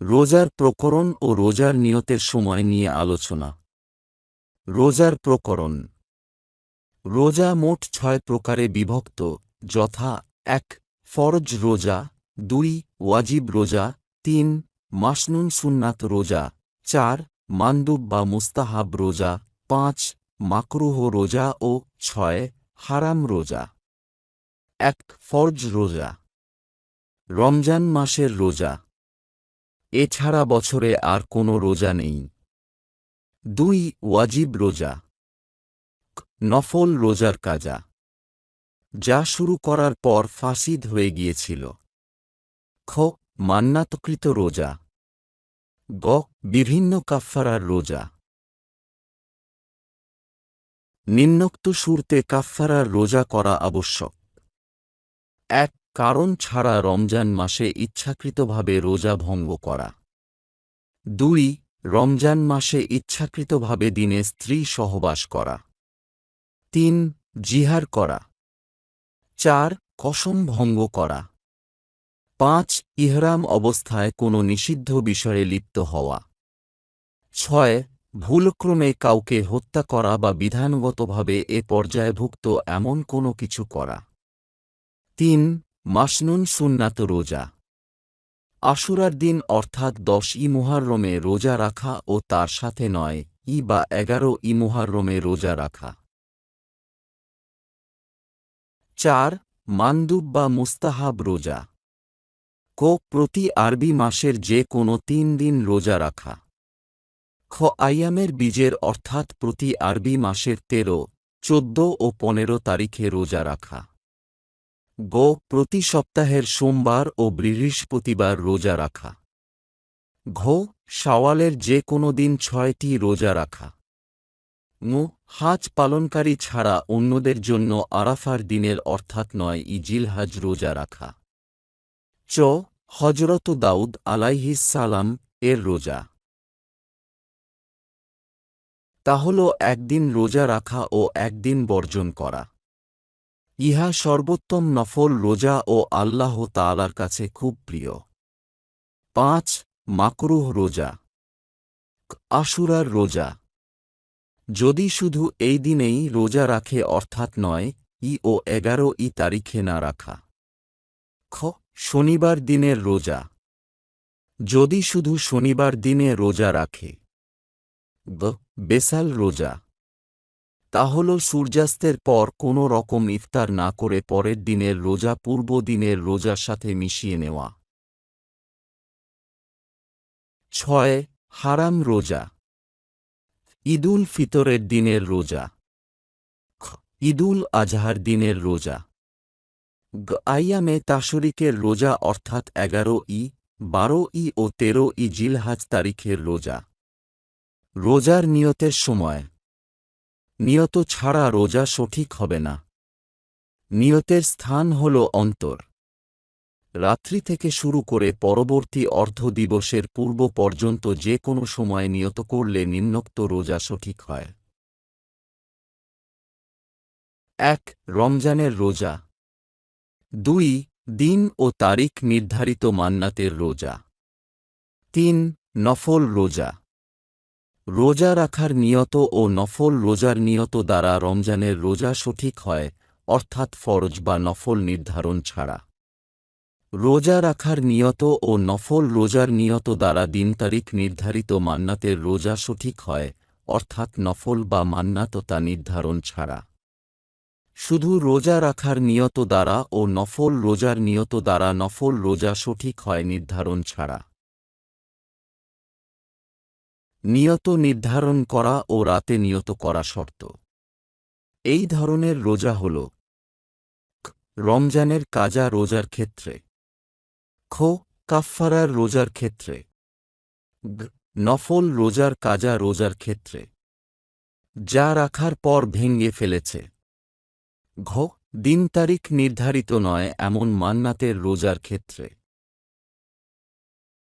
রোজার প্রকরণ ও রোজার নিয়তের সময় নিয়ে আলোচনা। রোজার প্রকরণ। রোজা মোট ছয় প্রকারে বিভক্ত, যথা এক, ফরজ রোজা, দুই, ওয়াজিব রোজা, তিন, মাসনুন সুন্নাত রোজা, চার, মান্দুব বা মুস্তাহাব রোজা, পাঁচ, মাকরুহ রোজা ও ছয়, হারাম রোজা। এক, ফরজ রোজা। রমজান মাসের রোজা। এছাড়া বছরে আর কোনো রোজা নেই। দুই, ওয়াজিব রোজা। নফল রোজার কাজা। যা শুরু করার পর ফাসিদ হয়ে গিয়েছিল। খ, মান্নাতকৃত রোজা। গ, বিভিন্ন কাফফারার রোজা। নিম্নোক্ত সুরতে কাফফারার রোজা করা আবশ্যক। এক কারণ ছাড়া রমজান মাসে ইচ্ছাকৃতভাবে রোজা ভঙ্গ করা। দুই, রমজান মাসে ইচ্ছাকৃতভাবে দিনে স্ত্রী সহবাস করা। তিন, জিহার করা। চার, কসম ভঙ্গ করা। পাঁচ, ইহরাম অবস্থায় কোনো নিষিদ্ধ বিষয়ে লিপ্ত হওয়া। ছয়, ভুলক্রমে কাউকে হত্যা করা বা বিধানগতভাবে এ পর্যায়ভুক্ত এমন কোনো কিছু করা। তিন মাসনুন সুন্নাত রোজা। আশুরার দিন অর্থাৎ দশ ই মুহাররমে রোজা রাখা ও তার সাথে নয় ই বা এগারো ই মুহাররমে রোজা রাখা। চার, মান্দুব বা মুস্তাহাব রোজা। কো, প্রতি আরবি মাসের যে কোনো তিন দিন রোজা রাখা। খ আইয়ামের বীজের অর্থাৎ প্রতি আরবি মাসের তেরো, চোদ্দ ও পনেরো তারিখে রোজা রাখা। গ, প্রতি সপ্তাহের সোমবার ও বৃহস্পতিবার রোজা রাখা। ঘ, শাওয়ালের যে কোনো দিন ছয়টি রোজা রাখা। ঙ হাজ পালনকারী ছাড়া অন্যদের জন্য আরাফার দিনের অর্থাৎ নয় ইজিল হাজ রোজা রাখা। চ হজরত দাউদ আলাইহিস সালাম এর রোজা। তা হল একদিন রোজা রাখা ও একদিন বর্জন করা। ইহা সর্বোত্তম নফল রোজা ও আল্লাহ তালার কাছে খুব প্রিয়। পাঁচ, মাকরুহ রোজা। আশুরার রোজা। যদি শুধু এই দিনেই রোজা রাখে অর্থাৎ নয়, ই ও এগারো ই তারিখে না রাখা। খ, শনিবার দিনের রোজা। যদি শুধু শনিবার দিনে রোজা রাখে। গ, বেসাল রোজা। তা হল সূর্যাস্তের পর কোনো রকম ইফতার না করে পরের দিনের রোজা পূর্ব দিনের রোজার সাথে মিশিয়ে নেওয়া। ছয়, হারাম রোজা। ঈদুল ফিতরের দিনের রোজা। ঈদুল আজহার দিনের রোজা। আইয়ামে তাশরিকের রোজা অর্থাৎ এগারো ই, বারো ই ও তেরো ই জিলহাজ তারিখের রোজা। রোজার নিয়তের সময়। নিয়ত ছাড়া রোজা সঠিক হবে না। নিয়তের স্থান হল অন্তর। রাত্রি থেকে শুরু করে পরবর্তী অর্ধ দিবসের পূর্ব পর্যন্ত যে কোনো সময় নিয়ত করলে নিম্নোক্ত রোজা সঠিক হয়। এক, রমজানের রোজা। দুই, দিন ও তারিখ নির্ধারিত মান্নাতের রোজা। তিন, নফল রোজা। রোজা রাখার নিয়ত ও নফল রোজার নিয়ত দ্বারা রমজানের রোজা সঠিক হয়, অর্থাৎ ফরজ বা নফল নির্ধারণ ছাড়া। রোজা রাখার নিয়ত ও নফল রোজার নিয়ত দ্বারা দিন তারিখ নির্ধারিত মান্নাতের রোজা সঠিক হয়, অর্থাৎ নফল বা মান্নাততা নির্ধারণ ছাড়া। শুধু রোজা রাখার নিয়ত দ্বারা ও নফল রোজার নিয়ত দ্বারা নফল রোজা সঠিক হয় নির্ধারণ ছাড়া। নিয়ত নির্ধারণ করা ও রাতে নিয়ত করা শর্ত। এই ধরনের রোজা হল রমজানের কাজা রোজার ক্ষেত্রে। খো, কাফফারার রোজার ক্ষেত্রে। নফল রোজার কাজা রোজার ক্ষেত্রে। যা রাখার পর ভেঙে ফেলেছে। ঘ, দিন তারিখ নির্ধারিত নয়, এমন মান্নাতের রোজার ক্ষেত্রে।